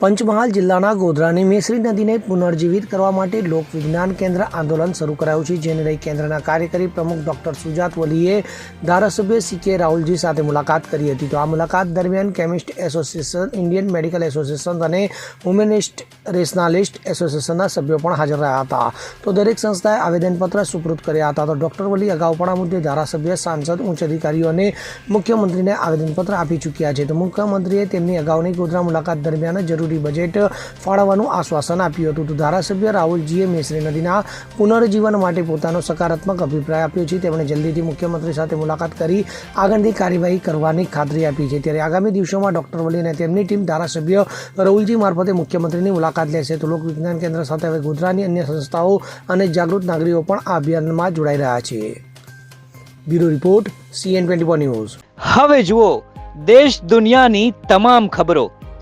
પંચમહાલ જિલ્લાના ગોધરાની મેસરી નદીને પુનર્જીવિત કરવા માટે લોક વિજ્ઞાન કેન્દ્ર આંદોલન શરૂ કરાયું છે, જેને લઈ કેન્દ્રના કાર્યકારી પ્રમુખ ડોક્ટર સુજાત વલીએ ધારાસભ્ય સી કે રાહુલજી સાથે મુલાકાત કરી હતી. તો આ મુલાકાત દરમિયાન chemist association, Indian medical association અને વુમેનિસ્ટ રેશનાલિસ્ટ એસોસિએશનના સભ્યો પણ હાજર રહ્યા હતા. તો દરેક સંસ્થાએ આવેદનપત્ર સુપૃત કર્યા હતા. તો ડોક્ટર વલી અગાઉ પણ આ મુદ્દે ધારાસભ્ય, સાંસદ, ઉચ્ચ અધિકારીઓ અને મુખ્યમંત્રીને આવેદનપત્ર આપી ચૂક્યા છે. તો મુખ્યમંત્રીએ તેમની અગાઉની ગોધરા મુલાકાત દરમિયાન જરૂરી બજેટ ફાળવવાનું આશ્વાસન આપ્યું હતું. ધારાસભ્ય રાહુલજીએ મેસરી નદીના પુનર્જીવન માટે પોતાનો સકારાત્મક અભિપ્રાય આપ્યો છે. તેમણે જલ્દીથી મુખ્યમંત્રી સાથે મુલાકાત કરી આગળની કાર્યવાહી કરવાની ખાતરી આપી છે. ત્યારે આગામી દિવસોમાં ડોક્ટર વલી અને તેમની ટીમ ધારાસભ્ય રાહુલજી મારફતે મુખ્યમંત્રીની મુલાકાત લેશે. તો લોક વિજ્ઞાન કેન્દ્ર સાથે હવે ગુજરાતની અન્ય સંસ્થાઓ અને જાગૃત નાગરિકો પણ આ અભિયાનમાં જોડાઈ રહ્યા છે. Bureau report CN twenty news. હવે જુઓ, દેશ દુનિયાની તમામ ખબરો.